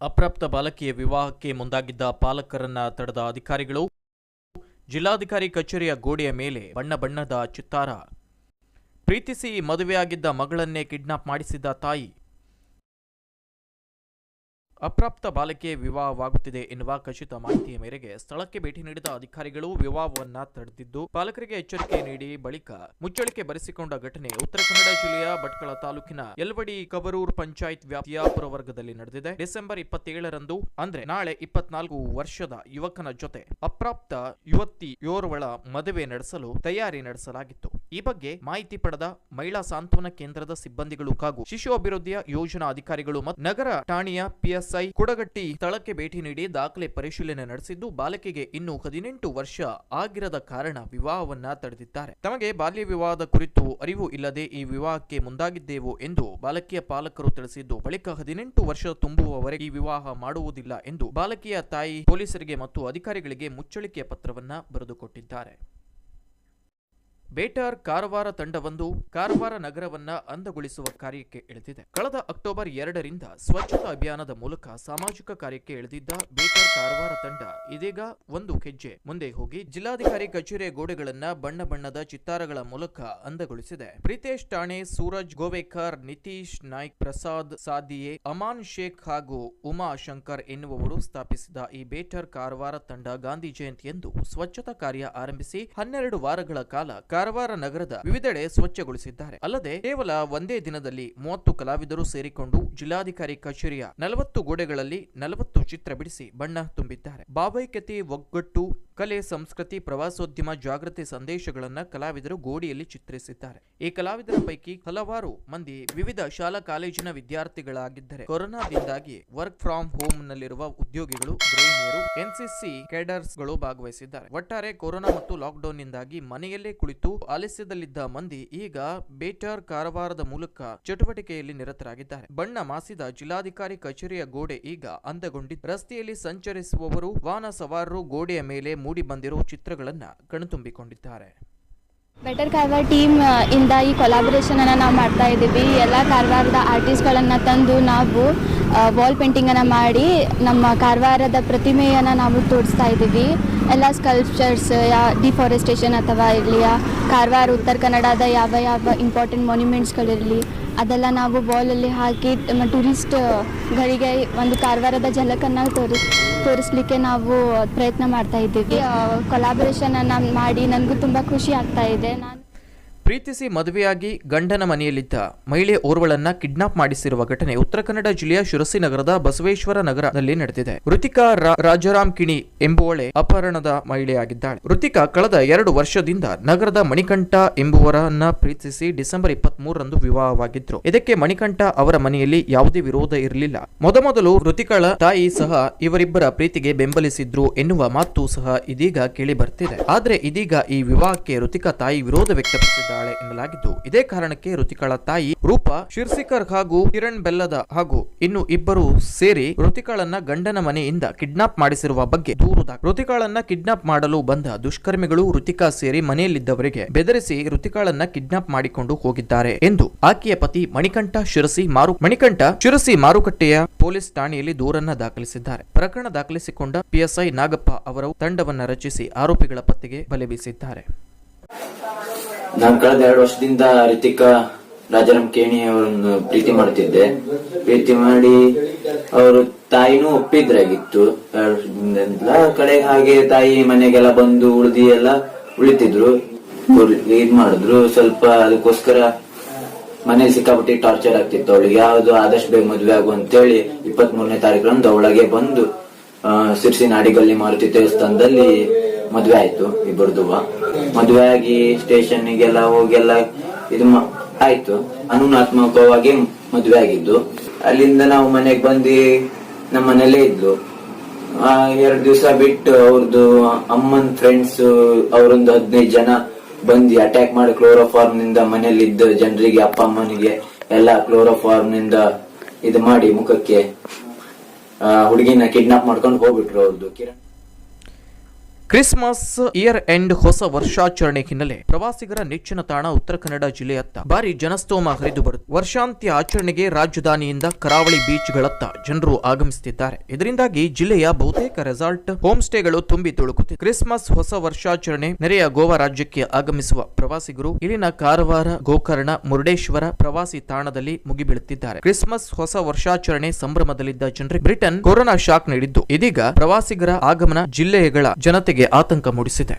ಅಪ್ರಾಪ್ತ ಬಾಲಕಿಯ ವಿವಾಹಕ್ಕೆ ಮುಂದಾಗಿದ್ದ ಪಾಲಕರನ್ನ ತಡೆದ ಅಧಿಕಾರಿಗಳು, ಜಿಲ್ಲಾಧಿಕಾರಿ ಕಚೇರಿಯ ಗೋಡೆಯ ಮೇಲೆ ಬಣ್ಣ ಬಣ್ಣದ ಚಿತ್ತಾರ. ಪ್ರೀತಿಸಿ ಮದುವೆಯಾಗಿದ್ದ ಮಗಳನ್ನೇ ಕಿಡ್ನಾಪ್ ಮಾಡಿಸಿದ್ದ ತಾಯಿ ಅಪ್ರಾಪ್ತ ಬಾಲಕಿಯ ವಿವಾಹವಾಗುತ್ತಿದೆ ಎನ್ನುವ ಖಚಿತ ಮಾಹಿತಿಯ ಮೇರೆಗೆ ಸ್ಥಳಕ್ಕೆ ಭೇಟಿ ನೀಡಿದ ಅಧಿಕಾರಿಗಳು ವಿವಾಹವನ್ನ ತಡೆದಿದ್ದು ಪಾಲಕರಿಗೆ ಎಚ್ಚರಿಕೆ ನೀಡಿ ಬಳಿಕ ಮುಚ್ಚಳಿಕೆ ಬರೆಸಿಕೊಂಡ ಘಟನೆ ಉತ್ತರ ಕನ್ನಡ ಜಿಲ್ಲೆಯ ಭಟ್ಕಳ ತಾಲೂಕಿನ ಯಲ್ವಡಿ ಕಬರೂರ್ ಪಂಚಾಯತ್ ವ್ಯಾಪ್ತಿಯ ಪುರವರ್ಗದಲ್ಲಿ ನಡೆದಿದೆ. ಡಿಸೆಂಬರ್ ಇಪ್ಪತ್ತೇಳರಂದು, ಅಂದ್ರೆ ನಾಳೆ ಇಪ್ಪತ್ನಾಲ್ಕು ವರ್ಷದ ಯುವಕನ ಜೊತೆ ಅಪ್ರಾಪ್ತ ಯುವತಿಯೋರ್ವಳ ಮದುವೆ ನಡೆಸಲು ತಯಾರಿ ನಡೆಸಲಾಗಿತ್ತು. ಈ ಬಗ್ಗೆ ಮಾಹಿತಿ ಪಡೆದ ಮಹಿಳಾ ಸಾಂತ್ವನ ಕೇಂದ್ರದ ಸಿಬ್ಬಂದಿಗಳು ಹಾಗೂ ಶಿಶು ಅಭಿವೃದ್ಧಿಯ ಯೋಜನಾ ಅಧಿಕಾರಿಗಳು ಮತ್ತು ನಗರ ಠಾಣೆಯ ಪಿಎಸ್ಐ ಕುಡಗಟ್ಟಿ ಸ್ಥಳಕ್ಕೆ ಭೇಟಿ ನೀಡಿ ದಾಖಲೆ ಪರಿಶೀಲನೆ ನಡೆಸಿದ್ದು, ಬಾಲಕಿಗೆ ಇನ್ನು ಹದಿನೆಂಟು ವರ್ಷ ಆಗಿರದ ಕಾರಣ ವಿವಾಹವನ್ನ ತಡೆದಿದ್ದಾರೆ. ತಮಗೆ ಬಾಲ್ಯ ವಿವಾಹದ ಕುರಿತು ಅರಿವು ಇಲ್ಲದೆ ಈ ವಿವಾಹಕ್ಕೆ ಮುಂದಾಗಿದ್ದೆವು ಎಂದು ಬಾಲಕಿಯ ಪಾಲಕರು ತಿಳಿಸಿದ್ದು, ಬಳಿಕ ಹದಿನೆಂಟು ವರ್ಷ ತುಂಬುವವರೆಗೆ ಈ ವಿವಾಹ ಮಾಡುವುದಿಲ್ಲ ಎಂದು ಬಾಲಕಿಯ ತಾಯಿ ಪೊಲೀಸರಿಗೆ ಮತ್ತು ಅಧಿಕಾರಿಗಳಿಗೆ ಮುಚ್ಚಳಿಕೆಯ ಪತ್ರವನ್ನ ಬರೆದುಕೊಟ್ಟಿದ್ದಾರೆ. ಬೇಟಾರ್ ಕಾರವಾರ ತಂಡವೊಂದು ಕಾರವಾರ ನಗರವನ್ನ ಅಂದಗೊಳಿಸುವ ಕಾರ್ಯಕ್ಕೆ ಇಳಿದಿದೆ. ಕಳೆದ ಅಕ್ಟೋಬರ್ ಎರಡರಿಂದ ಸ್ವಚ್ಛತಾ ಅಭಿಯಾನದ ಮೂಲಕ ಸಾಮಾಜಿಕ ಕಾರ್ಯಕ್ಕೆ ಇಳಿದಿದ್ದ ಬೇಟಾರ್ ಕಾರವಾರ ತಂಡ ಇದೀಗ ಒಂದು ಹೆಜ್ಜೆ ಮುಂದೆ ಹೋಗಿ ಜಿಲ್ಲಾಧಿಕಾರಿ ಕಚೇರಿಯ ಗೋಡೆಗಳನ್ನ ಬಣ್ಣ ಬಣ್ಣದ ಚಿತ್ತಾರಗಳ ಮೂಲಕ ಅಂದಗೊಳಿಸಿದೆ. ಪ್ರೀತೇಶ್ ಠಾಣೆ, ಸೂರಜ್ ಗೋವೇಕರ್, ನಿತೀಶ್ ನಾಯ್ಕ್, ಪ್ರಸಾದ್ ಸಾದಿಯೆ, ಅಮಾನ್ ಶೇಖ್ ಹಾಗೂ ಉಮಾ ಶಂಕರ್ ಎನ್ನುವವರು ಸ್ಥಾಪಿಸಿದ ಈ ಬೇಟರ್ ಕಾರವಾರ ತಂಡ ಗಾಂಧಿ ಜಯಂತಿಯಂದು ಸ್ವಚ್ಛತಾ ಕಾರ್ಯ ಆರಂಭಿಸಿ ಹನ್ನೆರಡು ವಾರಗಳ ಕಾಲ ಕಾರವಾರ ನಗರದ ವಿವಿಧೆಡೆ ಸ್ವಚ್ಛಗೊಳಿಸಿದ್ದಾರೆ. ಅಲ್ಲದೆ ಕೇವಲ ಒಂದೇ ದಿನದಲ್ಲಿ ಮೂವತ್ತು ಕಲಾವಿದರು ಸೇರಿಕೊಂಡು ಜಿಲ್ಲಾಧಿಕಾರಿ ಕಚೇರಿಯ ನಲವತ್ತು ಗೋಡೆಗಳಲ್ಲಿ ನಲವತ್ತು ಚಿತ್ರ ಬಿಡಿಸಿ ಬಣ್ಣ ತುಂಬಿದ್ದಾರೆ. ಭಾವೈಕ್ಯತೆ ಒಗ್ಗಟ್ಟು, ಕಲೆ, ಸಂಸ್ಕೃತಿ, ಪ್ರವಾಸೋದ್ಯಮ ಜಾಗೃತಿ ಸಂದೇಶಗಳನ್ನ ಕಲಾವಿದರು ಗೋಡೆಯಲ್ಲಿ ಚಿತ್ರಿಸಿದ್ದಾರೆ. ಈ ಕಲಾವಿದರ ಪೈಕಿ ಹಲವಾರು ಮಂದಿ ವಿವಿಧ ಶಾಲಾ ಕಾಲೇಜಿನ ವಿದ್ಯಾರ್ಥಿಗಳಾಗಿದ್ದರೆ, ಕೊರೋನಾದಿಂದಾಗಿ ವರ್ಕ್ ಫ್ರಾಮ್ ಹೋಮ್ ನಲ್ಲಿರುವ ಉದ್ಯೋಗಿಗಳು, ಗೃಹಿಣಿಯರು, ಎನ್ಸಿಸಿ ಗಳು ಭಾಗವಹಿಸಿದ್ದಾರೆ. ಒಟ್ಟಾರೆ ಕೊರೋನಾ ಮತ್ತು ಲಾಕ್ಡೌನ್ ನಿಂದಾಗಿ ಮನೆಯಲ್ಲೇ ಕುಳಿತು ಆಲಸ್ಯದಲ್ಲಿದ್ದ ಮಂದಿ ಈಗ ಬೇಟರ್ ಕಾರವಾರದ ಮೂಲಕ ಚಟುವಟಿಕೆಯಲ್ಲಿ ನಿರತರಾಗಿದ್ದಾರೆ. ಬಣ್ಣ ಮಾಸಿದ ಜಿಲ್ಲಾಧಿಕಾರಿ ಕಚೇರಿಯ ಗೋಡೆ ಈಗ ಅಂದಗೊಂಡಿದ್ದು ರಸ್ತೆಯಲ್ಲಿ ಸಂಚರಿಸುವವರು ವಾಹನ ಸವಾರರು ಗೋಡೆಯ ಮೇಲೆ ಮೂಡಿ ಬಂದಿರುವ ಚಿತ್ರಗಳನ್ನ ಕಣ್ತುಂಬಿಕೊಂಡಿದ್ದಾರೆ. ಬೆಟರ್ ಕಾರವಾರ ಟೀಮ್ ಇಂದ ಈ ಕೊಲಾಬರೇಷನನ್ನು ನಾವು ಮಾಡ್ತಾ ಇದ್ದೀವಿ. ಎಲ್ಲ ಕಾರವಾರದ ಆರ್ಟಿಸ್ಟ್ ಗಳನ್ನ ತಂದು ನಾವು ವಾಲ್ ಪೇಂಟಿಂಗನ್ನು ಮಾಡಿ ನಮ್ಮ ಕಾರವಾರದ ಪ್ರತಿಮೆಯನ್ನು ನಾವು ತೋರಿಸ್ತಾ ಇದ್ದೀವಿ. ಎಲ್ಲ ಸ್ಕಲ್ಪ್ಚರ್ಸ್ ಯಾ ಡಿಫಾರೆಸ್ಟೇಷನ್ ಅಥವಾ ಇರಲಿ ಕಾರವಾರ ಉತ್ತರ ಕನ್ನಡದ ಯಾವ ಯಾವ ಇಂಪಾರ್ಟೆಂಟ್ ಮಾನ್ಯುಮೆಂಟ್ಸ್ಗಳಿರಲಿ ಅದೆಲ್ಲ ನಾವು ಬಾಲಲ್ಲಿ ಹಾಕಿ ಟೂರಿಸ್ಟ್ಗಳಿಗೆ ಒಂದು ಕಾರವಾರದ ಝಲಕನ್ನು ತೋರಿಸ್ ತೋರಿಸ್ಲಿಕ್ಕೆ ನಾವು ಪ್ರಯತ್ನ ಮಾಡ್ತಾ ಇದ್ದೀವಿ. ಕೊಲಾಬರೇಷನನ್ನು ಮಾಡಿ ನನಗೂ ತುಂಬ ಖುಷಿ ಆಗ್ತಾ ಇದೆ. ನಾನು ಪ್ರೀತಿಸಿ ಮದುವೆಯಾಗಿ ಗಂಡನ ಮನೆಯಲ್ಲಿದ್ದ ಮಹಿಳೆ ಓರ್ವಳನ್ನ ಕಿಡ್ನಾಪ್ ಮಾಡಿಸಿರುವ ಘಟನೆ ಉತ್ತರ ಕನ್ನಡ ಜಿಲ್ಲೆಯ ಶಿರಸಿ ನಗರದ ಬಸವೇಶ್ವರ ನಗರದಲ್ಲಿ ನಡೆದಿದೆ. ಋತಿಕಾ ರಾಜಾರಾಮ್ ಕಿಣಿ ಎಂಬುವಳೆ ಅಪಹರಣದ ಮಹಿಳೆಯಾಗಿದ್ದಾಳೆ. ಋತಿಕಾ ಕಳೆದ ಎರಡು ವರ್ಷದಿಂದ ನಗರದ ಮಣಿಕಂಠ ಎಂಬುವರನ್ನ ಪ್ರೀತಿಸಿ ಡಿಸೆಂಬರ್ ಇಪ್ಪತ್ತ್ ಮೂರರಂದು ವಿವಾಹವಾಗಿದ್ರು. ಇದಕ್ಕೆ ಮಣಿಕಂಠ ಅವರ ಮನೆಯಲ್ಲಿ ಯಾವುದೇ ವಿರೋಧ ಇರಲಿಲ್ಲ. ಮೊದಮೊದಲು ಋತಿಕಾಳ ತಾಯಿ ಸಹ ಇವರಿಬ್ಬರ ಪ್ರೀತಿಗೆ ಬೆಂಬಲಿಸಿದ್ರು ಎನ್ನುವ ಮಾತು ಸಹ ಇದೀಗ ಕೇಳಿ ಬರ್ತಿದೆ ಆದ್ರೆ ಇದೀಗ ಈ ವಿವಾಹಕ್ಕೆ ಋತಿಕಾ ತಾಯಿ ವಿರೋಧ ವ್ಯಕ್ತಪಡಿಸಿದ್ದಾಳೆ ಎನ್ನಲಾಗಿದ್ದು, ಇದೇ ಕಾರಣಕ್ಕೆ ಋತಿಕಾಳ ತಾಯಿ ರೂಪಾ, ಶಿರ್ಸಿಕರ್ ಹಾಗೂ ಕಿರಣ್ ಬೆಲ್ಲದ ಹಾಗೂ ಇನ್ನು ಇಬ್ಬರು ಸೇರಿ ಋತಿಕಾಳನ್ನ ಗಂಡನ ಮನೆಯಿಂದ ಕಿಡ್ನಾಪ್ ಮಾಡಿಸಿರುವ ಬಗ್ಗೆ ದೂರು ಋತಿಕಾಳನ್ನ ಕಿಡ್ನಾಪ್ ಮಾಡಲು ಬಂದ ದುಷ್ಕರ್ಮಿಗಳು ಋತಿಕಾ ಸೇರಿ ಮನೆಯಲ್ಲಿದ್ದವರಿಗೆ ಬೆದರಿಸಿ ಋತಿಕಾಳನ್ನ ಕಿಡ್ನಾಪ್ ಮಾಡಿಕೊಂಡು ಹೋಗಿದ್ದಾರೆ ಎಂದು ಆಕೆಯ ಪತಿ ಮಣಿಕಂಠ ಶಿರಸಿ ಮಾರು ಮಣಿಕಂಠ ಶಿರಸಿ ಮಾರುಕಟ್ಟೆಯ ಪೊಲೀಸ್ ಠಾಣೆಯಲ್ಲಿ ದೂರನ್ನ ದಾಖಲಿಸಿದ್ದಾರೆ. ಪ್ರಕರಣ ದಾಖಲಿಸಿಕೊಂಡ ಪಿಎಸ್ಐ ನಾಗಪ್ಪ ಅವರು ತಂಡವನ್ನ ರಚಿಸಿ ಆರೋಪಿಗಳ ಪತ್ತೆಗೆ ಬಲೆ ಬೀಸಿದ್ದಾರೆ. ನಾನು ಕಳೆದ ಎರಡು ವರ್ಷದಿಂದ ರಿತಿಕಾ ರಾಜಾರಾಮ್ ಕೇಣಿ ಅವರನ್ನು ಪ್ರೀತಿ ಮಾಡುತ್ತಿದ್ದೆ ಪ್ರೀತಿ ಮಾಡಿ ಅವರು ತಾಯಿನೂ ಒಪ್ಪಿದ್ರಾಗಿತ್ತು. ಕಡೆಗೆ ಹಾಗೆ ತಾಯಿ ಮನೆಗೆಲ್ಲ ಬಂದು ಉಳಿದಿ ಎಲ್ಲ ಉಳಿತಿದ್ರು. ಉಳ್- ಇದ್ ಮಾಡಿದ್ರು. ಸ್ವಲ್ಪ ಅದಕ್ಕೋಸ್ಕರ ಮನೆ ಸಿಕ್ಕಾಪಟ್ಟಿ ಟಾರ್ಚರ್ ಆಗ್ತಿತ್ತು ಅವಳಿಗೆ. ಯಾವ್ದು ಆದಷ್ಟು ಬೇಗ ಮದ್ವೆ ಆಗು ಅಂತೇಳಿ ಇಪ್ಪತ್ತ್ ಮೂರನೇ ಅವಳಗೆ ಬಂದು ಸಿರ್ಸಿ ನಾಡಿಗಲ್ಲಿ ಮಾರುತಿ ದೇವಸ್ಥಾನದಲ್ಲಿ ಮದ್ವೆ ಆಯ್ತು ಇಬ್ಬರದುವ ಮದ್ವೆ ಆಗಿ ಸ್ಟೇಷನ್ಗೆಲ್ಲ ಹೋಗೆಲ್ಲ ಇದು ಆಯ್ತು. ಅನುನಾತ್ಮಕವಾಗಿ ಮದ್ವೆ ಆಗಿದ್ದು. ಅಲ್ಲಿಂದ ನಾವು ಮನೆಗೆ ಬಂದು ನಮ್ಮ ಮನೇಲೇ ಇದ್ಲು. ಆ, ಎರಡು ದಿವಸ ಬಿಟ್ಟು ಅವ್ರದ್ದು ಅಮ್ಮನ್ ಫ್ರೆಂಡ್ಸ್ ಅವರೊಂದು ಹದಿನೈದು ಜನ ಬಂದು ಅಟ್ಯಾಕ್ ಮಾಡಿ ಕ್ಲೋರೋಫಾರ್ಮ್ನಿಂದ ಮನೇಲಿ ಇದ್ದ ಜನರಿಗೆ, ಅಪ್ಪ ಅಮ್ಮನಿಗೆ ಎಲ್ಲ ಕ್ಲೋರೋಫಾರ್ಮ್ನಿಂದ ಇದು ಮಾಡಿ ಮುಖಕ್ಕೆ ಹುಡುಗಿನ ಕಿಡ್ನಾಪ್ ಮಾಡ್ಕೊಂಡು ಹೋಗ್ಬಿಟ್ರು ಅವ್ರದ್ದು ಕಿರಣ್ ಕ್ರಿಸ್ಮಸ್ ಇಯರ್ ಎಂಡ್ ಹೊಸ ವರ್ಷಾಚರಣೆ ಹಿನ್ನೆಲೆ ಪ್ರವಾಸಿಗರ ನೆಚ್ಚಿನ ತಾಣ ಉತ್ತರ ಕನ್ನಡ ಜಿಲ್ಲೆಯತ್ತ ಭಾರಿ ಜನಸ್ತೋಮ ಹರಿದು ಬರುತ್ತೆ ವರ್ಷಾಂತ್ಯ ಆಚರಣೆಗೆ ರಾಜಧಾನಿಯಿಂದ ಕರಾವಳಿ ಬೀಚ್ಗಳತ್ತ ಜನರು ಆಗಮಿಸುತ್ತಿದ್ದಾರೆ. ಇದರಿಂದಾಗಿ ಜಿಲ್ಲೆಯ ಬಹುತೇಕ ರೆಸಾರ್ಟ್ ಹೋಮ್ ಸ್ಟೇಗಳು ತುಂಬಿ ತುಳುಕುತ್ತಿದೆ. ಕ್ರಿಸ್ಮಸ್ ಹೊಸ ವರ್ಷಾಚರಣೆ ನೆರೆಯ ಗೋವಾ ರಾಜ್ಯಕ್ಕೆ ಆಗಮಿಸುವ ಪ್ರವಾಸಿಗರು ಇಲ್ಲಿನ ಕಾರವಾರ, ಗೋಕರ್ಣ, ಮುರುಡೇಶ್ವರ ಪ್ರವಾಸಿ ತಾಣದಲ್ಲಿ ಮುಗಿಬೀಳುತ್ತಿದ್ದಾರೆ. ಕ್ರಿಸ್ಮಸ್ ಹೊಸ ವರ್ಷಾಚರಣೆ ಸಂಭ್ರಮದಲ್ಲಿದ್ದ ಜನರಿಗೆ ಬ್ರಿಟನ್ ಕೊರೋನಾ ಶಾಕ್ ನೀಡಿದ್ದು. ಇದೀಗ ಪ್ರವಾಸಿಗರ ಆಗಮನ ಜಿಲ್ಲೆಗಳ ಜನತೆಗೆ ಆತಂಕ ಮೂಡಿಸಿದೆ.